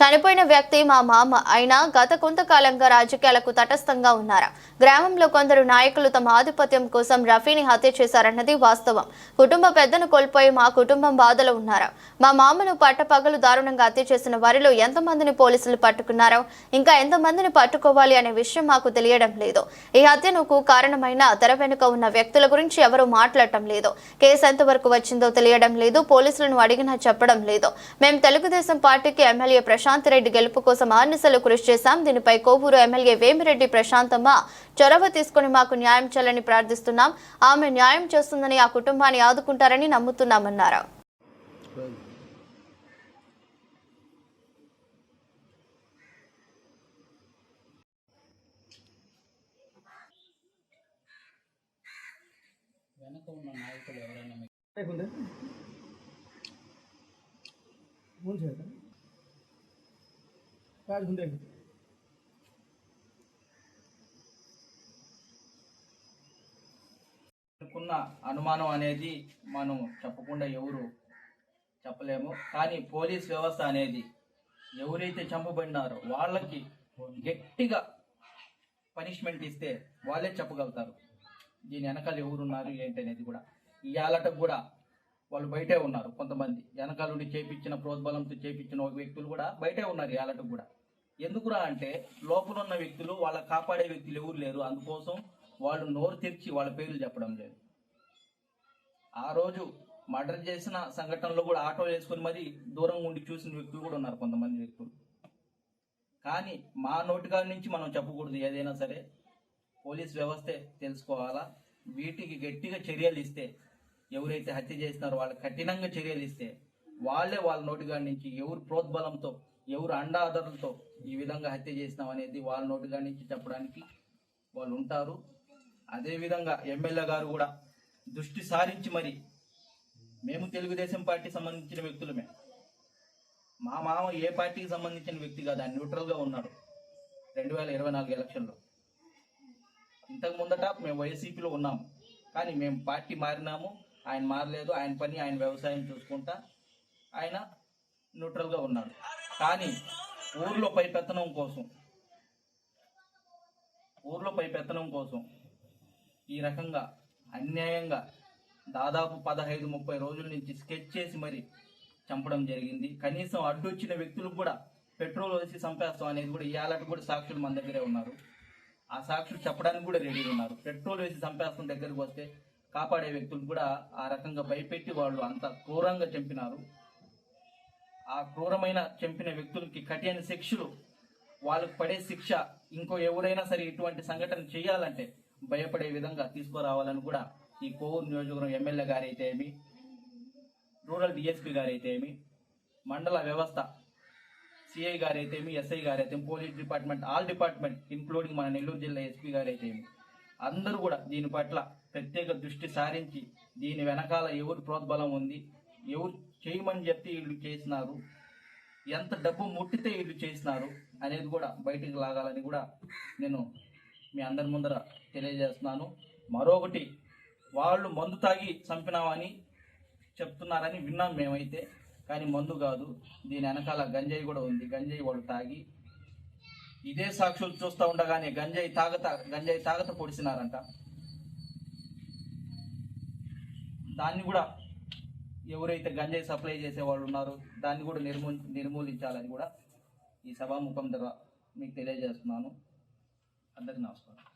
చనిపోయిన వ్యక్తి మా మామ. అయినా గత కొంతకాలంగా రాజకీయాలకు తటస్థంగా ఉన్నారు? గ్రామంలో కొందరు నాయకులు తమ ఆధిపత్యం కోసం రఫీని హత్య చేశారన్నది వాస్తవం. కుటుంబ పెద్దను కోల్పోయి మా కుటుంబం బాధలో ఉన్నారు? మా మామను పట్టపగలు దారుణంగా హత్య చేసిన వారిలో ఎంతమందిని పోలీసులు పట్టుకున్నారో ఇంకా ఎంతమందిని పట్టుకోవాలి అనే విషయం మాకు తెలియడం లేదు. ఈ హత్యకు కారణమైన తెర వెనుక ఉన్న వ్యక్తుల గురించి ఎవరూ మాట్లాడటం లేదు. కేసు ఎంతవరకు వచ్చిందో తెలియడం లేదు. పోలీసులను అడిగినా చెప్పడం లేదు. మేము తెలుగుదేశం పార్టీకి ఎమ్మెల్యే ప్రశాంత్ రెడ్డి గెలుపు కోసం ఆర్నిసలు కృషి చేశాం. దీనిపై కోవూరు ఎమ్మెల్యే వేమిరెడ్డి ప్రశాంతమ్మ చొరవ తీసుకుని మాకు న్యాయం చేయాలని ప్రార్థిస్తున్నాం. ఆమె న్యాయం చేస్తుందని ఆ కుటుంబాన్ని ఆదుకుంటారని నమ్ముతున్నామన్నారు. వెనక ఉన్న నాయకులు ఎవరైనా మీకు ਹੁੰਦੇ ਨੇ అనుకున్న అనుమానం అనేది మనం చెప్పకుండా ఎవరు చెప్పలేము. కానీ పోలీస్ వ్యవస్థ అనేది ఎవరైతే చంపబడినారో వాళ్ళకి గట్టిగా పనిష్మెంట్ ఇస్తే వాళ్ళే చెప్పగలుగుతారు. దీని వెనకాల ఎవరున్నారు ఏంటి అనేది కూడా. ఈ కూడా వాళ్ళు బయటే ఉన్నారు కొంతమంది. వెనకాల నుండి చేపించిన ప్రోద్బలంతో చేపించిన ఒక వ్యక్తులు కూడా బయటే ఉన్నారు ఈ కూడా. ఎందుకురా అంటే లోపల ఉన్న వ్యక్తులు వాళ్ళ కాపాడే వ్యక్తులు ఎవరు లేరు. అందుకోసం వాళ్ళు నోరు తెరిచి వాళ్ళ పేర్లు చెప్పడం లేదు. ఆ రోజు మర్డర్ చేసిన సంఘటనలో కూడా ఆటో వేసుకుని మరి దూరంగా ఉండి చూసిన వ్యక్తులు కూడా ఉన్నారు కొంతమంది వ్యక్తులు. కానీ మా నోటిగా నుంచి మనం చెప్పకూడదు ఏదైనా సరే. పోలీస్ వ్యవస్థే తెలుసుకోవాలా? వీటికి గట్టిగా చర్యలు ఇస్తే ఎవరైతే హత్య చేసినారో వాళ్ళకి కఠినంగా చర్యలు ఇస్తే వాళ్ళే వాళ్ళ నోటిగా నుంచి ఎవరు ప్రోద్బలంతో ఎవరు అండాదరులతో ఈ విధంగా హత్య చేసినాం అనేది వాళ్ళ నోటిగా నుంచి చెప్పడానికి వాళ్ళు ఉంటారు. అదేవిధంగా ఎమ్మెల్యే గారు కూడా దృష్టి సారించి మరి మేము తెలుగుదేశం పార్టీ సంబంధించిన వ్యక్తులమే. మా మామ ఏ పార్టీకి సంబంధించిన వ్యక్తి కాదు ఆయన న్యూట్రల్గా ఉన్నాడు రెండు వేల ఇరవై నాలుగు ఎలక్షన్లో. ఇంతకు ముందట మేము వైసీపీలో ఉన్నాము కానీ మేము పార్టీ మారినాము. ఆయన మారలేదు ఆయన పని ఆయన వ్యవసాయం చూసుకుంటా ఆయన న్యూట్రల్గా ఉన్నాడు. కానీ ఊర్లో పై పెత్తనం కోసం ఊర్లో పై పెత్తనం కోసం ఈ రకంగా అన్యాయంగా దాదాపు పదహైదు ముప్పై రోజుల నుంచి స్కెచ్ చేసి మరి చంపడం జరిగింది. కనీసం అడ్డొచ్చిన వ్యక్తులకు కూడా పెట్రోల్ వేసి చంపేస్తాం అనేది కూడా ఇవాళకి కూడా సాక్షులు మన దగ్గరే ఉన్నారు. ఆ సాక్షులు చెప్పడానికి కూడా రెడీ ఉన్నారు. పెట్రోల్ వేసి చంపేస్తాం దగ్గరికి వస్తే కాపాడే వ్యక్తులు కూడా ఆ రకంగా భయపెట్టి వాళ్ళు అంత క్రూరంగా చంపినారు. ఆ క్రూరమైన చంపిన వ్యక్తులకి కఠిన శిక్షలు వాళ్ళకి పడే శిక్ష ఇంకో ఎవరైనా సరే ఇటువంటి సంఘటన చేయాలంటే భయపడే విధంగా తీసుకురావాలని కూడా ఈ కోవూరు నియోజకవర్గం ఎమ్మెల్యే గారు ఏమి రూరల్ డిఎస్పీ గారు ఏమి మండల వ్యవస్థ సిఐ గారైతే ఏమి ఎస్ఐ గారు అయితే police department all department including మన నెల్లూరు జిల్లా ఎస్పీ గారు ఏమి అందరూ కూడా దీని పట్ల ప్రత్యేక దృష్టి సారించి దీని వెనకాల ఎవరు ప్రోద్బలం ఉంది ఎవరు చేయమని చెప్తే వీళ్ళు చేసినారు ఎంత డబ్బు ముట్టితే వీళ్ళు చేసినారు అనేది కూడా బయటికి లాగాలని కూడా నేను మీ అందరి ముందర తెలియజేస్తున్నాను. మరొకటి వాళ్ళు మందు తాగి చంపినామని చెప్తున్నారని విన్నాం మేమైతే కానీ మందు కాదు. దీని వెనకాల గంజాయి కూడా ఉంది. గంజాయి వాళ్ళు తాగి ఇదే సాక్షులు చూస్తూ ఉండగానే గంజాయి తాగత గంజాయి తాగత పొడిచినారంట. దాన్ని కూడా ఎవరైతే గంజాయి సప్లై చేసే వాళ్ళు ఉన్నారో దాన్ని కూడా నిర్మూ నిర్మూలించాలని కూడా ఈ సభాముఖం ద్వారా మీకు తెలియజేస్తున్నాను. అందరికీ నమస్కారం.